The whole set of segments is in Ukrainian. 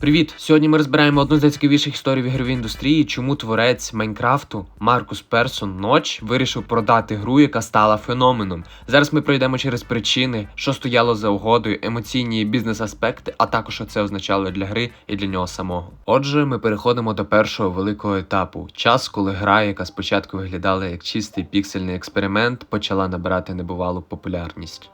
Привіт! Сьогодні ми розбираємо одну з найцікавіших історій в ігровій індустрії, чому творець Майнкрафту Маркус Персон Ноч вирішив продати гру, яка стала феноменом. Зараз ми пройдемо через причини, що стояло за угодою, емоційні бізнес-аспекти, а також що це означало для гри і для нього самого. Отже, ми переходимо до першого великого етапу. Час, коли гра, яка спочатку виглядала як чистий піксельний експеримент, почала набирати небувалу популярність.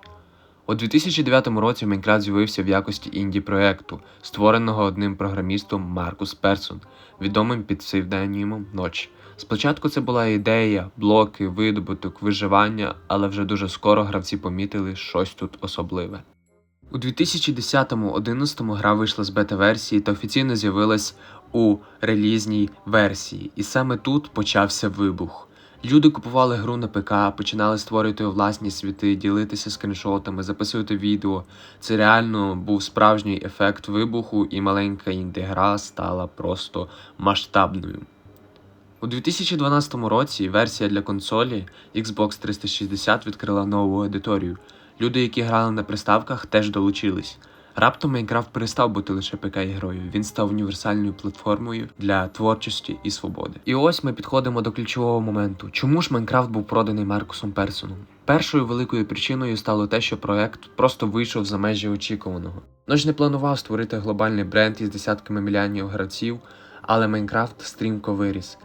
У 2009 році Майнкрафт з'явився в якості інді проекту, створеного одним програмістом Маркус Персон, відомим під псевдонімом Ноч. Спочатку це була ідея, блоки, видобуток, виживання, але вже дуже скоро гравці помітили щось тут особливе. У 2010-11 гра вийшла з бета-версії та офіційно з'явилась у релізній версії, і саме тут почався вибух. Люди купували гру на ПК, починали створювати власні світи, ділитися скріншотами, записувати відео. Це реально був справжній ефект вибуху, і маленька інди-гра стала просто масштабною. У 2012 році версія для консолі Xbox 360 відкрила нову аудиторію. Люди, які грали на приставках, теж долучились. Раптом Майнкрафт перестав бути лише ПК ігрою, він став універсальною платформою для творчості і свободи. І ось ми підходимо до ключового моменту. Чому ж Майнкрафт був проданий Маркусом Персоном? Першою великою причиною стало те, що проект просто вийшов за межі очікуваного. Нож не планував створити глобальний бренд із десятками мільйонів гравців, але Майнкрафт стрімко виріс.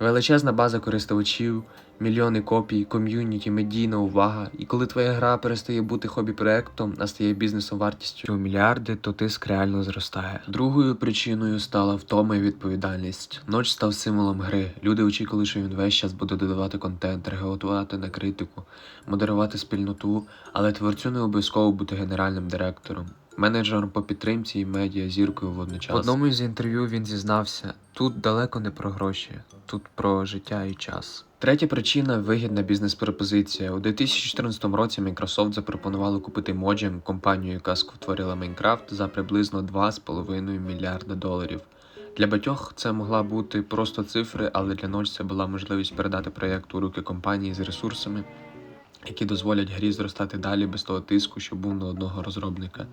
Величезна база користувачів, мільйони копій, ком'юніті, медійна увага. І коли твоя гра перестає бути хобі-проектом, а стає бізнесом вартістю у мільярди, то тиск реально зростає. Другою причиною стала втома і відповідальність. Ноч став символом гри. Люди очікували, що він весь час буде додавати контент, реагувати на критику, модерувати спільноту, але творцю не обов'язково бути генеральним директором. Менеджером по підтримці і медіа зіркою водночас. В одному із інтерв'ю він зізнався: тут далеко не про гроші, тут про життя і час. Третя причина вигідна бізнес-пропозиція. У 2014 році Microsoft запропонували купити Mojang, компанію, яка створила Minecraft, за приблизно 2,5 мільярда доларів. Для батьох це могла бути просто цифри, але для Notch це була можливість передати проєкт у руки компанії з ресурсами, які дозволять грі зростати далі без того тиску, що був на одного розробника.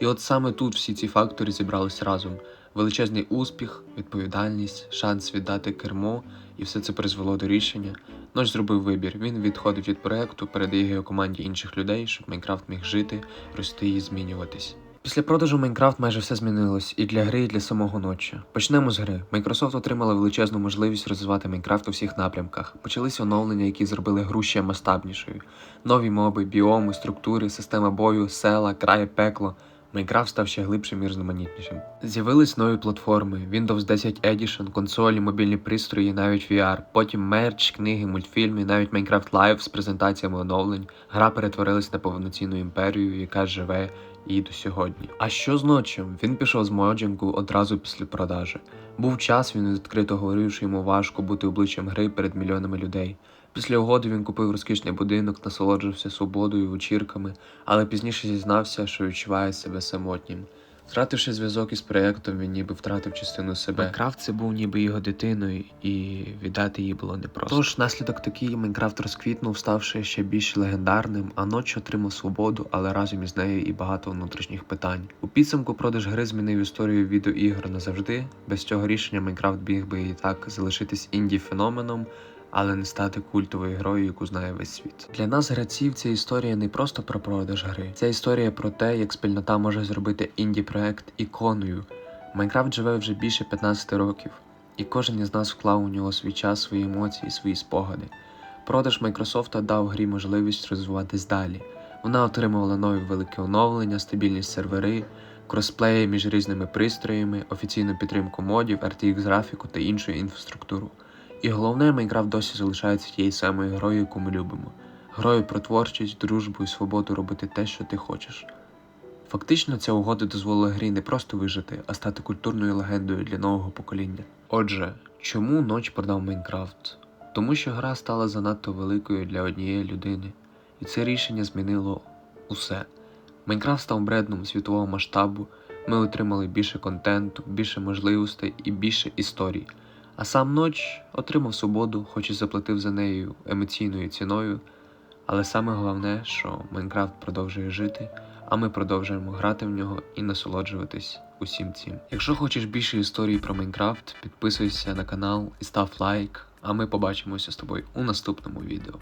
І от саме тут всі ці фактори зібрались разом: величезний успіх, відповідальність, шанс віддати кермо, і все це призвело до рішення. Ноч зробив вибір. Він відходив від проекту, передає його команді інших людей, щоб Майнкрафт міг жити, рости і змінюватись. Після продажу Майнкрафт майже все змінилось і для гри, і для самого ночі. Почнемо з гри. Microsoft отримала величезну можливість розвивати Майнкрафт у всіх напрямках. Почалися оновлення, які зробили гру ще масштабнішою. Нові моби, біоми, структури, система бою, села, край, пекло. Майнкрафт став ще глибшим і різноманітнішим. З'явились нові платформи: Windows 10 Edition, консолі, мобільні пристрої, навіть VR. Потім мерч, книги, мультфільми, навіть Minecraft Live з презентаціями оновлень. Гра перетворилась на повноцінну імперію, яка живе і до сьогодні. А що з ночем? Він пішов з Моджинку одразу після продажі. Був час, він відкрито говорив, що йому важко бути обличчям гри перед мільйонами людей. Після угоди він купив розкішний будинок, насолоджувався свободою, вечірками, але пізніше зізнався, що відчуває себе самотнім. Втративши зв'язок із проєктом, він ніби втратив частину себе. Майнкрафт це був ніби його дитиною, і віддати її було непросто. Тож наслідок такий Майнкрафт розквітнув, ставши ще більш легендарним, а ноч отримав свободу, але разом із нею і багато внутрішніх питань. У підсумку продаж гри змінив історію відеоігр назавжди. Без цього рішення Майнкрафт біг би і так залишитись інді феноменом але не стати культовою грою, яку знає весь світ. Для нас, гравців, ця історія не просто про продаж гри, це історія про те, як спільнота може зробити інді-проект іконою. Майнкрафт живе вже більше 15 років, і кожен із нас вклав у нього свій час, свої емоції, свої спогади. Продаж Майкрософта дав грі можливість розвиватись далі. Вона отримувала нові великі оновлення, стабільні сервери, кросплеї між різними пристроями, офіційну підтримку модів, RTX графіку та іншу інфраструктуру. І головне, Майнкрафт досі залишається тією самою грою, яку ми любимо. Грою про творчість, дружбу і свободу робити те, що ти хочеш. Фактично, ця угода дозволила грі не просто вижити, а стати культурною легендою для нового покоління. Отже, чому ноч продав Майнкрафт? Тому що гра стала занадто великою для однієї людини, і це рішення змінило усе. Майнкрафт став брендом світового масштабу, ми отримали більше контенту, більше можливостей і більше історій. А сам ноч отримав свободу, хоч і заплатив за нею емоційною ціною. Але саме головне, що Майнкрафт продовжує жити, а ми продовжуємо грати в нього і насолоджуватись усім цим. Якщо хочеш більше історій про Майнкрафт, підписуйся на канал і став лайк, а ми побачимося з тобою у наступному відео.